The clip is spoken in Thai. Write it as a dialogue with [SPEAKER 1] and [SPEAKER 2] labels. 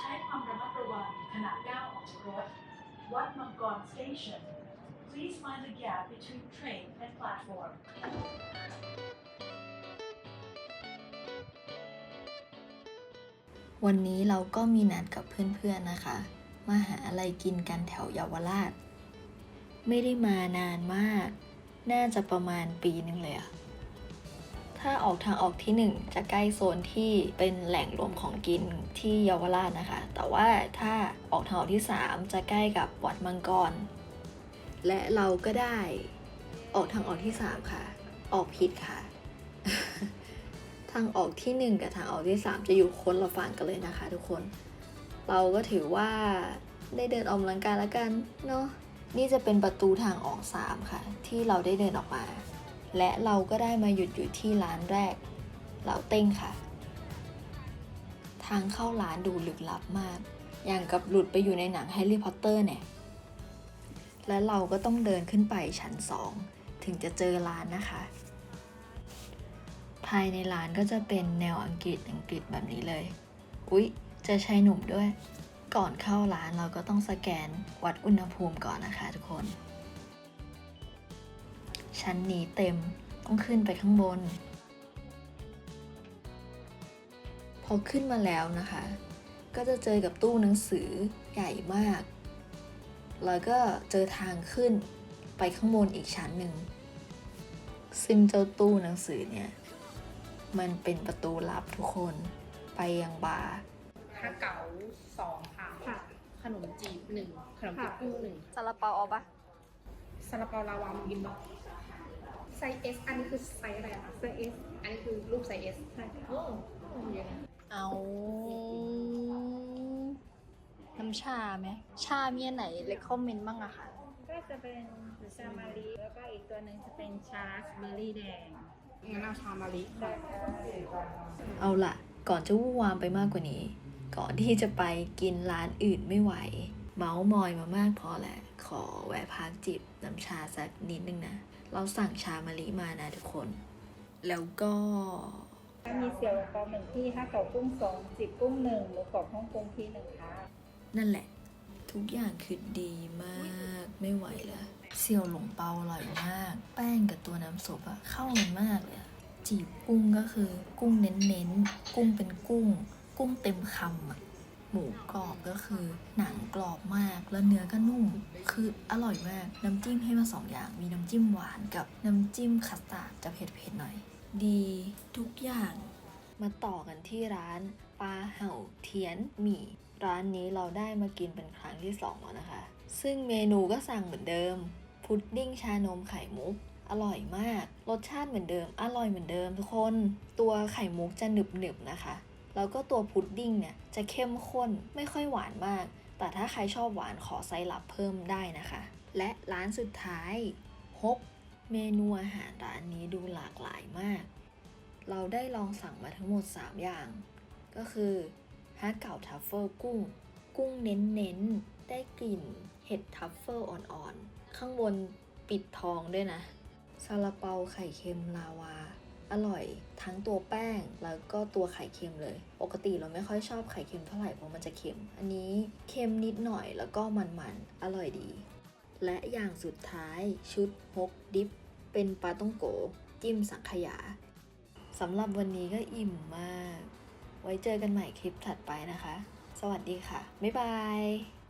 [SPEAKER 1] ใช้ความระมัดระวังขณะก้าวออกจากรถ วัดมังกร Station Please mind the gap between train and platform
[SPEAKER 2] วันนี้เราก็มีนัดกับเพื่อนๆนะคะ มาหาอะไรกินกันแถวเยาวราช ไม่ได้มานานมาก น่าจะประมาณปีนึงเลยอะ ถ้าออกทางออกที่หนึ่งจะใกล้โซนที่เป็นแหล่งรวมของกินที่เยาวราชนะคะ แต่ว่าถ้าออกทางออกที่สามจะใกล้กับวัดมังกร และเราก็ได้ออกทางออกที่สามค่ะ ออกผิดค่ะ ทางออกที่หนึ่งกับทางออกที่สามจะอยู่คนละฝั่งกันเลยนะคะทุกคน เราก็ถือว่าได้เดินออกกำลังกายแล้วกันเนาะ นี่จะเป็นประตูทางออกสามค่ะ ที่เราได้เดินออกมา และเราก็ได้มาหยุดอยู่ที่ร้านแรกเหลาเต้งค่ะ ทางเข้าร้านดูลึกลับมาก อย่างกับหลุดไปอยู่ในหนังแฮร์รี่พอตเตอร์เนี่ย และเราก็ต้องเดินขึ้นไปชั้นสองถึงจะเจอร้านนะคะ ภายในร้านก็จะเป็นแนวอังกฤษอังกฤษแบบนี้เลย อุ๊ยจอชายหนุ่มด้วย ก่อนเข้าร้านเราก็ต้องสแกนวัดอุณหภูมิก่อนนะคะทุกคน ชั้นนี้เต็มต้องขึ้นไปข้างบน พอขึ้นมาแล้วนะคะ ก็จะเจอกับตู้หนังสือใหญ่มาก แล้วก็เจอทางขึ้นไปข้างบนอีกชั้นหนึ่ง ซึ่งเจ้าตู้หนังสือเนี่ย มันเป็นประตูลับทุกคนไปยังบาร์
[SPEAKER 3] ถ้าเก๋าสองค่ะ
[SPEAKER 4] ค่ะ
[SPEAKER 3] ขนมจีบหนึ่งขนมจีบกุ้งหนึ่ง
[SPEAKER 2] ซาลาเปาเอาปะ
[SPEAKER 3] ซาลาเปาลาวามึงกินปะไซ ส์ S อันนี้คือไซส์อะไรอะคะ
[SPEAKER 4] ไซส์ S
[SPEAKER 3] อันนี้คือรูปไซส์ S
[SPEAKER 4] ใช่ค่ะ
[SPEAKER 3] โอ้เยอะนะ
[SPEAKER 2] เอาน้ำชาไหม ชาเมียไหนเลคคอมเมนต์บ้างอะค่ะ
[SPEAKER 4] ก็จะเป็นชามารีแล้วก็อีกตัวหนึ่งจะเป็นชาราสเบอร์รี่แดง
[SPEAKER 3] งั้นเอาชามาลิค่ะ
[SPEAKER 2] เอาล่ะก่อนจะวู่วามไปมากกว่านี้ ก่อนที่จะไปกินร้านอื่นไม่ไหว เมาส์มอยมามากพอแหละ ขอแวะพักจิบน้ำชาสักนิดนึงนะ เราสั่งชามะลิมานะทุกคน แล้วก็
[SPEAKER 4] ถ้ามีเสี่ยวกรอบหนึ่งที่ถ้าเก่ากุ้งสองจิบกุ้งหนึ่งหมูกรอบฮ่องกงที่หนึ่งค่ะ
[SPEAKER 2] นั่นแหละ ทุกอย่างคือดีมากไม่ไหวแล้วเซียวหลงเปาอร่อยมาก แป้งกับตัวน้ำซุปอะเข้ากันมากเลยอะจีบกุ้งก็คือ กุ้งเน้นๆกุ้งเป็นกุ้ง กุ้งเต็มคำอะ หมูกรอบก็คือหนังกรอบมากแล้วเนื้อก็นุ่ม คืออร่อยมากน้ำจิ้มให้มาสองอย่าง มีน้ำจิ้มหวานกับน้ำจิ้มคัสตาร์ดจะเผ็ดๆหน่อย ดีทุกอย่าง มาต่อกันที่ร้านปลาเห่าเทียนหมี่ร้านนี้เราได้มากินเป็นครั้งที่สองแล้วนะคะ ซึ่งเมนูก็สั่งเหมือนเดิม พุดดิ้งชานมไข่มุกอร่อยมาก รสชาติเหมือนเดิม อร่อยเหมือนเดิมทุกคน ตัวไข่มุกจะหนึบหนึบๆนะคะ แล้วก็ตัวพุดดิ้งเนี่ยจะเข้มข้นไม่ค่อยหวานมาก แต่ถ้าใครชอบหวานขอไซรัปเพิ่มได้นะคะ และร้านสุดท้ายฮกเมนูอาหารร้านนี้ดูหลากหลายมาก เราได้ลองสั่งมาทั้งหมด 3 อย่าง ก็คือฮะเก่าทัฟเฟิลกุ้ง กุ้งเน้นๆ ได้กลิ่นเห็ดทัฟเฟิลอ่อนๆ ข้างบนปิดทองด้วยนะซาลาเปาไข่เค็มลาวา อร่อยทั้งตัวแป้งแล้วก็ตัวไข่เค็มเลย ปกติเราไม่ค่อยชอบไข่เค็มเท่าไหร่เพราะมันจะเค็ม อันนี้เค็มนิดหน่อยแล้วก็มันๆ อร่อยดี และอย่างสุดท้ายชุดฮกดิฟเป็นปลาต้องโก จิ้มสังขยาสำหรับวันนี้ก็อิ่มมาก ไว้เจอกันใหม่คลิปถัดไปนะคะ สวัสดีค่ะ บ๊ายบาย